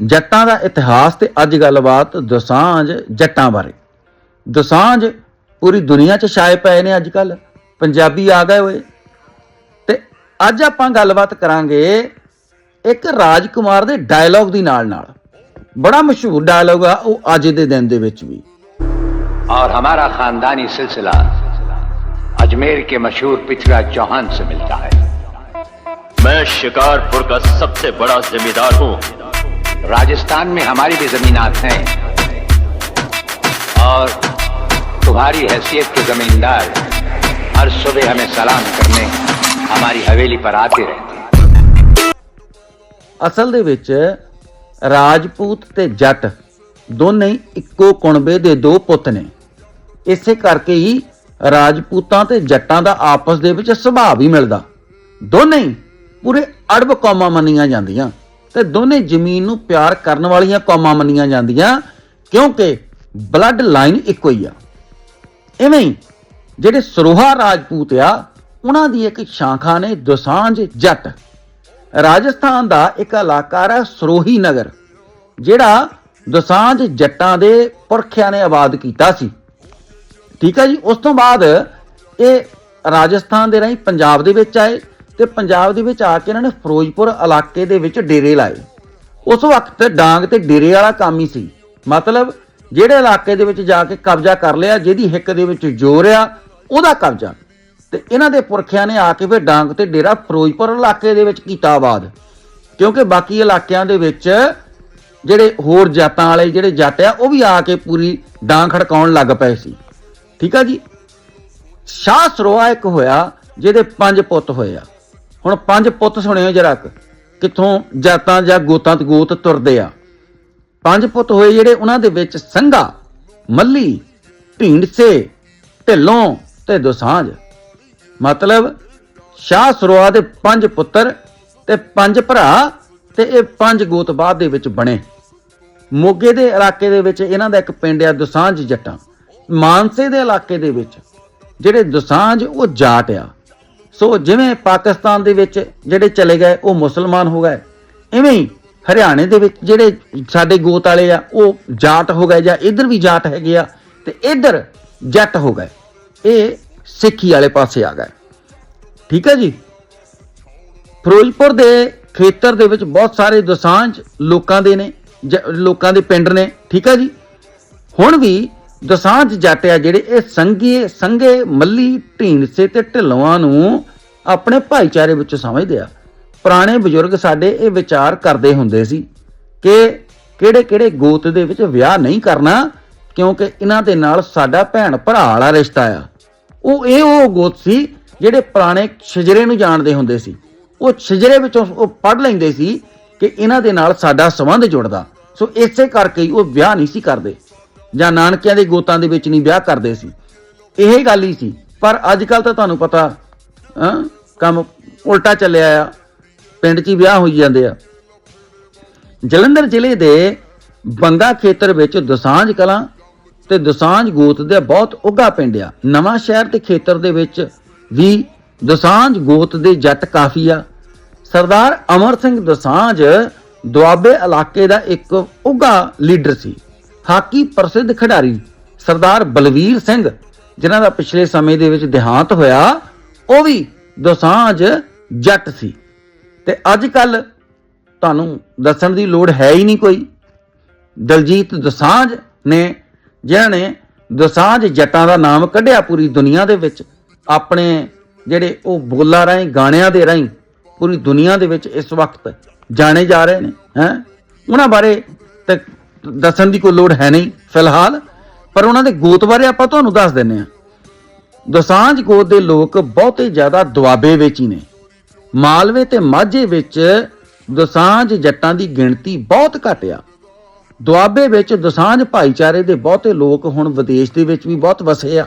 ਜੱਟਾਂ ਦਾ ਇਤਿਹਾਸ ਤੇ ਅੱਜ ਗੱਲਬਾਤ ਦਸਾਂਝ ਜੱਟਾਂ ਬਾਰੇ ਦਸਾਂਝ ਪੂਰੀ ਦੁਨੀਆ 'ਚ ਛਾਏ ਪਏ ਨੇ ਅੱਜ ਕੱਲ ਪੰਜਾਬੀ ਆ ਗਏ ਹੋਏ ਤੇ ਅੱਜ ਆਪਾਂ ਗੱਲਬਾਤ ਕਰਾਂਗੇ ਇੱਕ ਰਾਜਕੁਮਾਰ ਦੇ ਡਾਇਲੌਗ ਦੀ ਨਾਲ ਨਾਲ ਬੜਾ ਮਸ਼ਹੂਰ ਡਾਇਲੌਗ ਆ ਉਹ ਅੱਜ ਦੇ ਦਿਨ ਦੇ ਵਿੱਚ ਵੀ और हमारा खानदानी सिलसिला अजमेर के मशहूर पिछड़ा चौहान से मिलता है मैं शिकारपुर का सबसे बड़ा जमींदार हूँ राजस्थान में हमारी भी जमीनात हैं और तुम्हारी हैसियत के जमींदार हर सुबह हमें सलाम करने हमारी हवेली पर आते रहते हैं ਅਸਲ ਦੇ ਵਿੱਚ ਰਾਜਪੂਤ ਤੇ ਜੱਟ ਦੋਨੇ ਹੀ ਇੱਕੋ ਕੁਣਬੇ ਦੇ ਦੋ ਪੁੱਤ ਨੇ ਇਸੇ ਕਰਕੇ ਹੀ ਰਾਜਪੂਤਾਂ ਤੇ ਜੱਟਾਂ ਦਾ ਆਪਸ ਦੇ ਵਿੱਚ ਸੁਭਾਅ ਵੀ ਮਿਲਦਾ ਦੋਨੇ ਹੀ ਪੂਰੇ ਅੜਬ ਕੌਮਾਂ ਮੰਨੀਆਂ ਜਾਂਦੀਆਂ ਤੇ ਦੋਨੇ ਜ਼ਮੀਨ ਨੂੰ ਪਿਆਰ ਕਰਨ ਵਾਲੀਆਂ ਕੌਮਾਂ ਮੰਨੀਆਂ ਜਾਂਦੀਆਂ, ਕਿਉਂਕਿ ਬਲੱਡ ਲਾਈਨ ਇੱਕੋ ਹੀ ਆ। ਇਵੇਂ ਹੀ ਜਿਹੜੇ ਸਰੋਹਾ ਰਾਜਪੂਤ ਆ, ਉਹਨਾਂ ਦੀ ਇੱਕ ਸ਼ਾਖਾ ਨੇ ਦੋਸਾਂਝ ਜੱਟ। ਰਾਜਸਥਾਨ ਦਾ ਇੱਕ ਇਲਾਕਾ ਹੈ ਸਰੋਹੀ ਨਗਰ, ਜਿਹੜਾ ਦੋਸਾਂਝ ਜੱਟਾਂ ਦੇ ਪੁਰਖਿਆਂ ਨੇ ਆਬਾਦ ਕੀਤਾ ਸੀ। ਠੀਕ ਹੈ ਜੀ, ਉਸ ਤੋਂ ਬਾਅਦ ਇਹ ਰਾਜਸਥਾਨ ਦੇ ਰਾਹੀਂ ਪੰਜਾਬ ਦੇ ਵਿੱਚ ਆਏ ਤੇ ਪੰਜਾਬ ਦੇ ਵਿੱਚ ਆ ਕੇ ਇਹਨਾਂ ਨੇ ਫਿਰੋਜ਼ਪੁਰ ਇਲਾਕੇ ਦੇ ਵਿੱਚ ਡੇਰੇ ਲਾਏ। ਉਸ ਵਕਤ ਡਾਂਗ ਤੇ ਡੇਰੇ ਵਾਲਾ ਕੰਮ ਹੀ ਸੀ। ਮਤਲਬ ਜਿਹੜੇ ਇਲਾਕੇ ਦੇ ਵਿੱਚ ਜਾ ਕੇ ਕਬਜ਼ਾ ਕਰ ਲਿਆ, ਜਿਹਦੀ ਹਿੱਕ ਦੇ ਵਿੱਚ ਜ਼ੋਰ ਆ, ਉਹਦਾ ਕਬਜ਼ਾ। ਤੇ ਇਹਨਾਂ ਦੇ ਪੁਰਖਿਆਂ ਨੇ ਆ ਕੇ ਫਿਰ ਡਾਂਗ ਤੇ ਡੇਰਾ ਫਿਰੋਜ਼ਪੁਰ ਇਲਾਕੇ ਦੇ ਵਿੱਚ ਕੀਤਾ ਆਬਾਦ। ਕਿਉਂਕਿ ਬਾਕੀ ਇਲਾਕਿਆਂ ਦੇ ਵਿੱਚ ਜਿਹੜੇ ਹੋਰ ਜਾਤਾਂ ਵਾਲੇ, ਜਿਹੜੇ ਜੱਟ ਆ, ਉਹ ਵੀ ਆ ਕੇ ਪੂਰੀ ਡਾਂਗ ਖੜਕਾਉਣ ਲੱਗ ਪਏ ਸੀ। ਠੀਕ ਆ ਜੀ? ਸ਼ਾਹ ਸਰੋਆ ਇੱਕ ਹੋਇਆ, ਜਿਹਦੇ ਪੰਜ ਪੁੱਤ ਹੋਏ ਆ। ਹੁਣ ਪੰਜ ਪੁੱਤ ਸੁਣਿਓ ਜਰਾ ਕਿੱਥੋਂ ਜਾਤਾਂ ਜਾਂ ਗੋਤਾਂ ਤੇ ਗੋਤ ਤੁਰਦੇ ਆ। ਪੰਜ ਪੁੱਤ ਹੋਏ ਜਿਹੜੇ ਉਹਨਾਂ ਦੇ ਵਿੱਚ ਸੰਘਾ, ਮੱਲੀ ਢੀਂਡਸੇ ਢਿੱਲੋਂ ਤੇ ਦੋਸਾਂਝ। ਮਤਲਬ ਸ਼ਾਹ ਸਰੋਆ ਦੇ ਪੰਜ ਪੁੱਤਰ ਤੇ ਪੰਜ ਭਰਾ ਤੇ ਇਹ ਪੰਜ ਗੋਤ ਬਾਅਦ ਦੇ ਵਿੱਚ ਬਣੇ। ਮੋਗੇ ਦੇ ਇਲਾਕੇ ਦੇ ਵਿੱਚ ਇਹਨਾਂ ਦਾ ਇੱਕ ਪਿੰਡ ਆ ਦੁਸਾਂਝ ਜੱਟਾਂ। ਮਾਨਸੇ ਦੇ ਇਲਾਕੇ ਦੇ ਵਿੱਚ ਜਿਹੜੇ ਦੁਸਾਂਝ ਉਹ ਜਾਟ ਆ। ਸੋ ਜਿਵੇਂ ਪਾਕਿਸਤਾਨ ਦੇ ਵਿੱਚ ਜਿਹੜੇ ਚਲੇ ਗਏ, ਉਹ ਮੁਸਲਮਾਨ ਹੋ ਗਏ, ਇਵੇਂ ਹੀ ਹਰਿਆਣੇ ਦੇ ਵਿੱਚ ਜਿਹੜੇ ਸਾਡੇ ਗੋਤ ਵਾਲੇ ਆ, ਉਹ ਜਾਟ ਹੋ ਗਏ ਜਾਂ ਇੱਧਰ ਵੀ ਜਾਟ ਹੈਗੇ ਆ ਤੇ ਇੱਧਰ ਜੱਟ ਹੋ ਗਏ। ਇਹ ਸਿੱਖੀ ਵਾਲੇ ਪਾਸੇ ਆ ਗਏ। ਠੀਕ ਹੈ ਜੀ? ਫਿਰੋਜ਼ਪੁਰ ਦੇ ਖੇਤਰ ਦੇ ਵਿੱਚ ਬਹੁਤ ਸਾਰੇ ਦਸਾਂਝ ਲੋਕਾਂ ਦੇ ਨੇ, ਜ- ਲੋਕਾਂ ਦੇ ਪਿੰਡ ਨੇ। ਠੀਕ ਹੈ ਜੀ? ਹੁਣ ਵੀ ਦਸਾਂਝ ਜੱਟ ਆ ਜਿਹੜੇ ਇਹ ਸੰਘੇ ਸੰਘੇ ਮੱਲੀ ਢੀਂਡਸੇ ਤੇ ਢਿੱਲਵਾਂ ਨੂੰ ਆਪਣੇ ਭਾਈਚਾਰੇ ਵਿੱਚ ਸਮਝਦੇ ਆ। ਪੁਰਾਣੇ ਬਜ਼ੁਰਗ ਸਾਡੇ ਇਹ ਵਿਚਾਰ ਕਰਦੇ ਹੁੰਦੇ ਸੀ ਕਿ ਕਿਹੜੇ ਕਿਹੜੇ ਗੋਤ ਦੇ ਵਿੱਚ ਵਿਆਹ ਨਹੀਂ ਕਰਨਾ, ਕਿਉਂਕਿ ਇਹਨਾਂ ਦੇ ਨਾਲ ਸਾਡਾ ਭੈਣ ਭਰਾ ਵਾਲਾ ਰਿਸ਼ਤਾ ਆ। ਉਹ ਇਹ ਉਹ ਗੋਤ ਸੀ ਜਿਹੜੇ ਪੁਰਾਣੇ ਸ਼ਜਰੇ ਨੂੰ ਜਾਣਦੇ ਹੁੰਦੇ ਸੀ। ਉਹ ਸ਼ਜਰੇ ਵਿੱਚੋਂ ਉਹ ਪੜ ਲੈਂਦੇ ਸੀ ਕਿ ਇਹਨਾਂ ਦੇ ਨਾਲ ਸਾਡਾ ਸੰਬੰਧ ਜੁੜਦਾ। ਸੋ ਇਸੇ ਕਰਕੇ ਹੀ ਉਹ ਵਿਆਹ ਨਹੀਂ ਸੀ ਕਰਦੇ। ਜਾਂ ਨਾਨਕਿਆਂ ਦੇ ਗੋਤਾਂ ਦੇ ਵਿੱਚ ਨਹੀਂ ਵਿਆਹ ਕਰਦੇ ਸੀ। ਇਹ ਗੱਲ ਹੀ ਸੀ। ਪਰ ਅੱਜ ਕੱਲ ਤਾਂ ਤੁਹਾਨੂੰ ਪਤਾ ਕੰਮ ਉਲਟਾ ਚੱਲਿਆ ਆ। ਪਿੰਡ 'ਚ ਹੀ ਵਿਆਹ ਹੋਈ ਜਾਂਦੇ ਆ। ਜਲੰਧਰ ਜ਼ਿਲ੍ਹੇ ਦੇ ਬੰਗਾ ਖੇਤਰ ਵਿੱਚ ਦਸਾਂਝ ਕਲਾਂ ਤੇ ਦਸਾਂਝ ਗੋਤ ਦੇ ਬਹੁਤ ਉੱਘਾ ਪਿੰਡ ਆ। ਨਵਾਂ ਸ਼ਹਿਰ ਦੇ ਖੇਤਰ ਦੇ ਵਿੱਚ ਵੀ ਦਸਾਂਝ ਗੋਤ ਦੇ ਜੱਟ ਕਾਫੀ ਆ। ਸਰਦਾਰ ਅਮਰ ਸਿੰਘ ਦਸਾਂਝ ਦੁਆਬੇ ਇਲਾਕੇ ਦਾ ਇੱਕ ਉੱਘਾ ਲੀਡਰ ਸੀ। ਹਾਕੀ ਪ੍ਰਸਿੱਧ ਖਿਡਾਰੀ ਸਰਦਾਰ ਬਲਵੀਰ ਸਿੰਘ, ਜਿਨ੍ਹਾਂ ਦਾ ਪਿਛਲੇ ਸਮੇਂ ਦੇ ਵਿੱਚ ਦੇਹਾਂਤ ਹੋਇਆ, ਉਹ ਵੀ ਦੋਸਾਂਝ ਜੱਟ ਸੀ। ਤੇ ਅੱਜ ਕੱਲ ਤੁਹਾਨੂੰ ਦੱਸਣ ਦੀ ਲੋੜ ਹੈ ਹੀ ਨਹੀਂ ਕੋਈ। ਦਲਜੀਤ ਦੋਸਾਂਝ ਨੇ, ਜਿਨ੍ਹਾਂ ਨੇ ਦੋਸਾਂਝ ਜੱਟਾਂ ਦਾ ਨਾਮ ਕੱਢਿਆ ਪੂਰੀ ਦੁਨੀਆ ਦੇ ਵਿੱਚ, ਆਪਣੇ ਜਿਹੜੇ ਉਹ ਬੋਲਾਂ ਰਾਹੀਂ, ਗਾਣਿਆਂ ਦੇ ਰਾਹੀਂ ਪੂਰੀ ਦੁਨੀਆ ਦੇ ਵਿੱਚ ਇਸ ਵਕਤ ਜਾਣੇ ਜਾ ਰਹੇ ਨੇ, ਹੈ? ਉਹਨਾਂ ਬਾਰੇ ਤੇ ਦੱਸਣ ਦੀ ਕੋਈ ਲੋੜ ਹੈ ਨਹੀਂ, ਫਿਲਹਾਲ। ਪਰ ਉਹਨਾਂ ਦੇ ਗੋਤ ਬਾਰੇ ਆਪਾਂ ਤੁਹਾਨੂੰ ਦੱਸ ਦਿੰਨੇ ਆ ਦੋਸਾਂਝ ਗੋਤ ਦੇ ਲੋਕ ਬਹੁਤੇ ਜ਼ਿਆਦਾ ਦੁਆਬੇ ਵਿੱਚ ਹੀ ਨੇ। ਮਾਲਵੇ ਤੇ ਮਾਝੇ ਵਿੱਚ ਦੋਸਾਂਝ ਜੱਟਾਂ ਦੀ ਗਿਣਤੀ ਬਹੁਤ ਘੱਟ ਆ। ਦੁਆਬੇ ਵਿੱਚ ਦੋਸਾਂਝ ਭਾਈਚਾਰੇ ਦੇ ਬਹੁਤੇ ਲੋਕ ਹੁਣ ਵਿਦੇਸ਼ ਦੇ ਵਿੱਚ ਵੀ ਬਹੁਤ ਵਸੇ ਆ।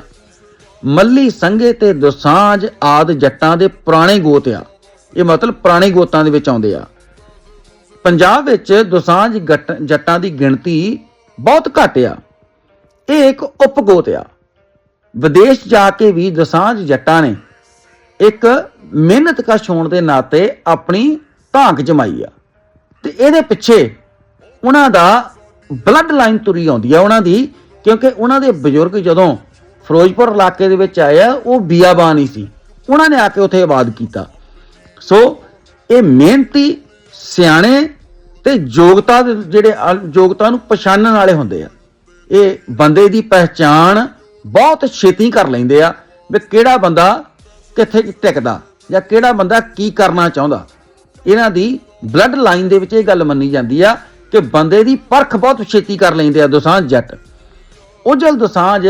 ਮੱਲੀ ਸੰਘੇ ਤੇ ਦੋਸਾਂਝ ਆਦ ਜੱਟਾਂ ਦੇ ਪੁਰਾਣੇ ਗੋਤ ਆ। ਇਹ ਮਤਲਬ ਪੁਰਾਣੇ ਗੋਤਾਂ ਦੇ ਵਿੱਚ ਆਉਂਦੇ ਆ। ਪੰਜਾਬ ਵਿੱਚ ਦੁਸਾਂਝ ਗੱਟ- ਜੱਟਾਂ ਦੀ ਗਿਣਤੀ ਬਹੁਤ ਘੱਟ ਆ। ਇਹ ਇੱਕ ਉਪਗੋਤ ਆ। ਵਿਦੇਸ਼ ਜਾ ਕੇ ਵੀ ਦੁਸਾਂਝ ਜੱਟਾਂ ਨੇ ਇੱਕ ਮਿਹਨਤਕਸ਼ ਹੋਣ ਦੇ ਨਾਤੇ ਆਪਣੀ ਧਾਂਕ ਜਮਾਈ ਆ। ਤੇ ਇਹਦੇ ਪਿੱਛੇ ਉਹਨਾਂ ਦਾ ਬਲੱਡ ਲਾਈਨ ਤੁਰੀ ਆਉਂਦੀ ਆ ਉਹਨਾਂ ਦੀ, ਕਿਉਂਕਿ ਉਹਨਾਂ ਦੇ ਬਜ਼ੁਰਗ ਜਦੋਂ ਫਿਰੋਜ਼ਪੁਰ ਇਲਾਕੇ ਦੇ ਵਿੱਚ ਆਏ ਆ, ਉਹ ਬੀਆਬਾਨ ਹੀ ਸੀ। ਉਹਨਾਂ ਨੇ ਆ ਕੇ ਉੱਥੇ ਆਬਾਦ ਕੀਤਾ। ਸੋ ਇਹ ਮਿਹਨਤੀ, ਸਿਆਣੇ ਤੇ ਯੋਗਤਾ ਦੇ ਜਿਹੜੇ ਯੋਗਤਾ ਨੂੰ ਪਛਾਣਨ ਵਾਲੇ ਹੁੰਦੇ ਆ। ਇਹ ਬੰਦੇ ਦੀ ਪਹਿਚਾਣ ਬਹੁਤ ਛੇਤੀ ਕਰ ਲੈਂਦੇ ਆ ਵੀ ਕਿਹੜਾ ਬੰਦਾ ਕਿੱਥੇ ਟਿਕਦਾ ਜਾਂ ਕਿਹੜਾ ਬੰਦਾ ਕੀ ਕਰਨਾ ਚਾਹੁੰਦਾ। ਇਹਨਾਂ ਦੀ ਬਲੱਡ ਲਾਈਨ ਦੇ ਵਿੱਚ ਇਹ ਗੱਲ ਮੰਨੀ ਜਾਂਦੀ ਆ ਕਿ ਬੰਦੇ ਦੀ ਪਰਖ ਬਹੁਤ ਛੇਤੀ ਕਰ ਲੈਂਦੇ ਆ ਦੋਸਾਂਝ ਜੱਟ। ਉਜਲ ਦੋਸਾਂਝ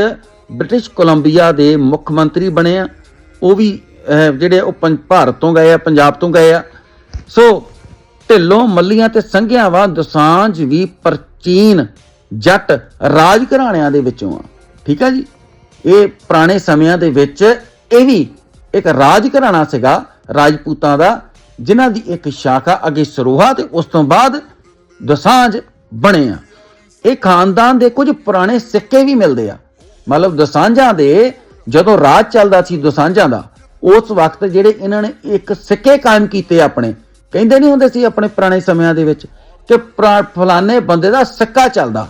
ਬ੍ਰਿਟਿਸ਼ ਕੋਲੰਬੀਆ ਦੇ ਮੁੱਖ ਮੰਤਰੀ ਬਣੇ ਆ। ਉਹ ਵੀ ਅਹ, ਜਿਹੜੇ ਉਹ ਪੰ- ਭਾਰਤ ਤੋਂ ਗਏ ਆ ਪੰਜਾਬ ਤੋਂ ਗਏ ਆ। ਸੋ ਢਿੱਲੋਂ, ਮੱਲੀਆਂ ਤੇ ਸੰਘਿਆਂ ਵਾ ਦੋਸਾਂਝ ਵੀ ਪ੍ਰਾਚੀਨ ਜੱਟ ਰਾਜ ਘਰਾਣਿਆਂ ਦੇ ਵਿੱਚੋਂ ਆ। ਠੀਕ ਆ ਜੀ? ਇਹ ਪੁਰਾਣੇ ਸਮਿਆਂ ਦੇ ਵਿੱਚ ਇਹ ਵੀ ਇੱਕ ਰਾਜ ਘਰਾਣਾ ਸੀਗਾ, ਰਾਜਪੂਤਾਂ ਦਾ, ਜਿਨ੍ਹਾਂ ਦੀ ਇੱਕ ਸ਼ਾਖਾ ਅੱਗੇ ਸਰੋਹਾ ਤੇ ਉਸ ਤੋਂ ਬਾਅਦ ਦਸਾਂਝ ਬਣੇ ਆ। ਇਹ ਖਾਨਦਾਨ ਦੇ ਕੁਝ ਪੁਰਾਣੇ ਸਿੱਕੇ ਵੀ ਮਿਲਦੇ ਆ। ਮਤਲਬ ਦਸਾਂਝਾਂ ਦੇ, ਜਦੋਂ ਰਾਜ ਚੱਲਦਾ ਸੀ ਦਸਾਂਝਾਂ ਦਾ, ਉਸ ਵਕਤ ਜਿਹੜੇ ਇਹਨਾਂ ਨੇ ਇੱਕ ਸਿੱਕੇ ਕਾਇਮ ਕੀਤੇ ਆਪਣੇ ਕਹਿੰਦੇ ਨਹੀਂ ਹੁੰਦੇ ਸੀ ਆਪਣੇ ਪੁਰਾਣੇ ਸਮਿਆਂ ਦੇ ਵਿੱਚ ਕਿ ਪੁਰਾ- ਫਲਾਣੇ ਬੰਦੇ ਦਾ ਸਿੱਕਾ ਚੱਲਦਾ।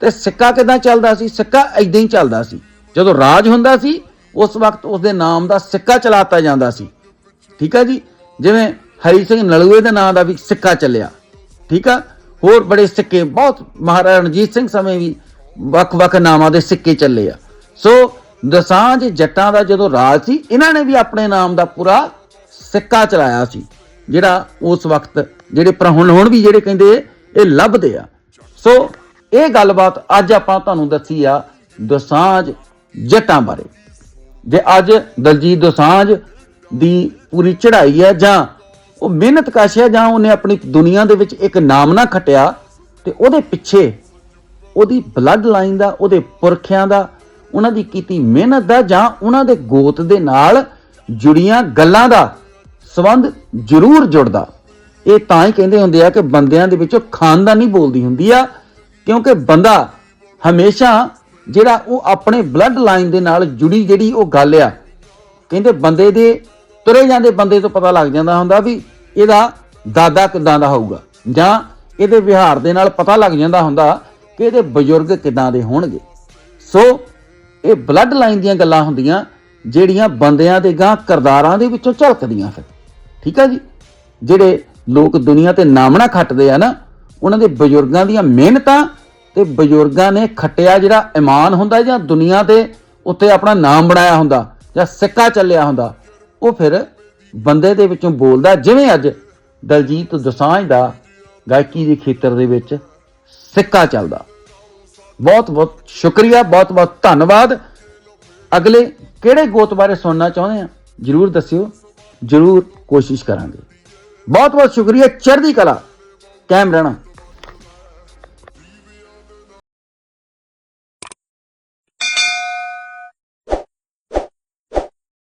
ਤੇ ਸਿੱਕਾ ਕਿਦਾਂ ਚੱਲਦਾ ਸੀ? ਸਿੱਕਾ ਐਦਾਂ ਹੀ ਚੱਲਦਾ ਸੀ। ਜਦੋਂ ਰਾਜ ਹੁੰਦਾ ਸੀ, ਉਸ ਵਕਤ ਉਸ ਦੇ ਨਾਮ ਦਾ ਸਿੱਕਾ ਚਲਾਤਾ ਜਾਂਦਾ ਸੀ। ਠੀਕ ਆ ਜੀ? ਜਿਵੇਂ ਹਰੀ ਸਿੰਘ ਨਲੂਏ ਦੇ ਨਾਂ ਦਾ ਵੀ ਸਿੱਕਾ ਚੱਲਿਆ। ਠੀਕ ਆ? ਹੋਰ ਬੜੇ ਸਿੱਕੇ, ਬਹੁਤ ਮਹਾਰਾਜਾ ਰਣਜੀਤ ਸਿੰਘ ਸਮੇਂ ਵੀ ਵੱਖ-ਵੱਖ ਨਾਮਾਂ ਦੇ ਸਿੱਕੇ ਚੱਲੇ ਆ। ਸੋ ਦਸਾਂਝ ਜੱਟਾਂ ਦਾ ਜਦੋਂ ਰਾਜ ਸੀ, ਇਹਨਾਂ ਨੇ ਵੀ ਆਪਣੇ ਨਾਮ ਦਾ ਪੂਰਾ ਸਿੱਕਾ ਚਲਾਇਆ ਸੀ। ਜਿਹੜਾ ਉਸ ਵਕਤ ਜਿਹੜੇ ਪਰ ਹੁਣ ਹੁਣ ਵੀ ਜਿਹੜੇ ਕਹਿੰਦੇ ਇਹ ਲੱਭਦੇ ਆ। ਸੋ ਇਹ ਗੱਲਬਾਤ ਅੱਜ ਆਪਾਂ ਤੁਹਾਨੂੰ ਦੱਸੀ ਆ ਦਸਾਂਝ ਜੱਟਾਂ ਬਾਰੇ। ਜੇ ਅੱਜ ਦਲਜੀਤ ਦੋਸਾਂਝ ਦੀ ਪੂਰੀ ਚੜ੍ਹਾਈ ਹੈ ਜਾਂ ਉਹ ਮਿਹਨਤ ਕਸ਼ ਹੈ ਜਾਂ ਉਹਨੇ ਆਪਣੀ ਦੁਨੀਆ ਦੇ ਵਿੱਚ ਇੱਕ ਨਾਮ ਨਾ ਖਟਿਆ ਤੇ ਉਹਦੇ ਪਿੱਛੇ ਉਹਦੀ ਬਲੱਡ ਲਾਈਨ ਦਾ, ਉਹਦੇ ਪੁਰਖਿਆਂ ਦਾ, ਉਹਨਾਂ ਦੀ ਕੀਤੀ ਮਿਹਨਤ ਦਾ ਜਾਂ ਉਹਨਾਂ ਦੇ ਗੋਤ ਦੇ ਨਾਲ ਜੁੜੀਆਂ ਗੱਲਾਂ ਦਾ ਸਬੰਧ ਜ਼ਰੂਰ ਜੁੜਦਾ। ਇਹ ਤਾਂ ਹੀ ਕਹਿੰਦੇ ਹੁੰਦੇ ਆ ਕਿ ਬੰਦਿਆਂ ਦੇ ਵਿੱਚੋਂ ਖਾਨਦਾਨੀ ਬੋਲਦੀ ਹੁੰਦੀ ਆ, ਕਿਉਂਕਿ ਬੰਦਾ ਹਮੇਸ਼ਾ ਜਿਹੜਾ ਉਹ ਆਪਣੇ ਬਲੱਡ ਲਾਈਨ ਦੇ ਨਾਲ ਜੁੜੀ ਜਿਹੜੀ ਉਹ ਗੱਲ ਆ। ਕਹਿੰਦੇ ਬੰਦੇ ਦੇ, ਤੁਰੇ ਜਾਂਦੇ ਬੰਦੇ ਤੋਂ ਪਤਾ ਲੱਗ ਜਾਂਦਾ ਹੁੰਦਾ ਵੀ ਇਹਦਾ ਦਾਦਾ ਕਿਦਾਂ ਦਾ ਹੋਊਗਾ, ਜਾਂ ਇਹਦੇ ਵਿਹਾਰ ਦੇ ਨਾਲ ਪਤਾ ਲੱਗ ਜਾਂਦਾ ਹੁੰਦਾ ਕਿ ਇਹਦੇ ਬਜ਼ੁਰਗ ਕਿਦਾਂ ਦੇ ਹੋਣਗੇ। ਸੋ ਇਹ ਬਲੱਡ ਲਾਈਨ ਦੀਆਂ ਗੱਲਾਂ ਹੁੰਦੀਆਂ, ਜਿਹੜੀਆਂ ਬੰਦਿਆਂ ਦੇ ਗਾਂ ਕਰਦਾਰਾਂ ਦੇ ਵਿੱਚੋਂ ਝਲਕਦੀਆਂ ਫਿਰ। ਠੀਕ ਆ ਜੀ? ਜਿਹੜੇ ਲੋਕ ਦੁਨੀਆ ਤੇ ਨਾਮਣਾ ਖੱਟਦੇ ਆ ਨਾ, ਉਹਨਾਂ ਦੇ ਬਜ਼ੁਰਗਾਂ ਦੀਆਂ ਮਿਹਨਤਾਂ ਤੇ ਬਜ਼ੁਰਗਾਂ ਨੇ ਖੱਟਿਆ ਜਿਹੜਾ ਇਮਾਨ ਹੁੰਦਾ ਜਾਂ ਦੁਨੀਆ ਦੇ ਉੱਤੇ ਆਪਣਾ ਨਾਮ ਬਣਾਇਆ ਹੁੰਦਾ ਜਾਂ ਸਿੱਕਾ ਚੱਲਿਆ ਹੁੰਦਾ, ਉਹ ਫਿਰ ਬੰਦੇ ਦੇ ਵਿੱਚੋਂ ਬੋਲਦਾ ਜਿਵੇਂ ਅੱਜ ਦਲਜੀਤ ਦੋਸਾਂਝ ਦਾ ਗਾਇਕੀ ਦੇ ਖੇਤਰ ਦੇ ਵਿੱਚ ਸਿੱਕਾ ਚੱਲਦਾ। ਬਹੁਤ ਬਹੁਤ ਸ਼ੁਕਰੀਆ ਬਹੁਤ ਬਹੁਤ ਧੰਨਵਾਦ। ਅਗਲੇ ਕਿਹੜੇ ਗੋਤ ਬਾਰੇ ਸੁਣਨਾ ਚਾਹੁੰਦੇ ਆ? ਜਰੂਰ ਦੱਸਿਓ। ਜਰੂਰ ਕੋਸ਼ਿਸ਼ ਕਰਾਂਗੇ। ਬਹੁਤ ਬਹੁਤ ਸ਼ੁਕਰੀਆ ਚੜ੍ਹਦੀ ਕਲਾ। ਕਾਇਮ ਰਹਿਣਾ।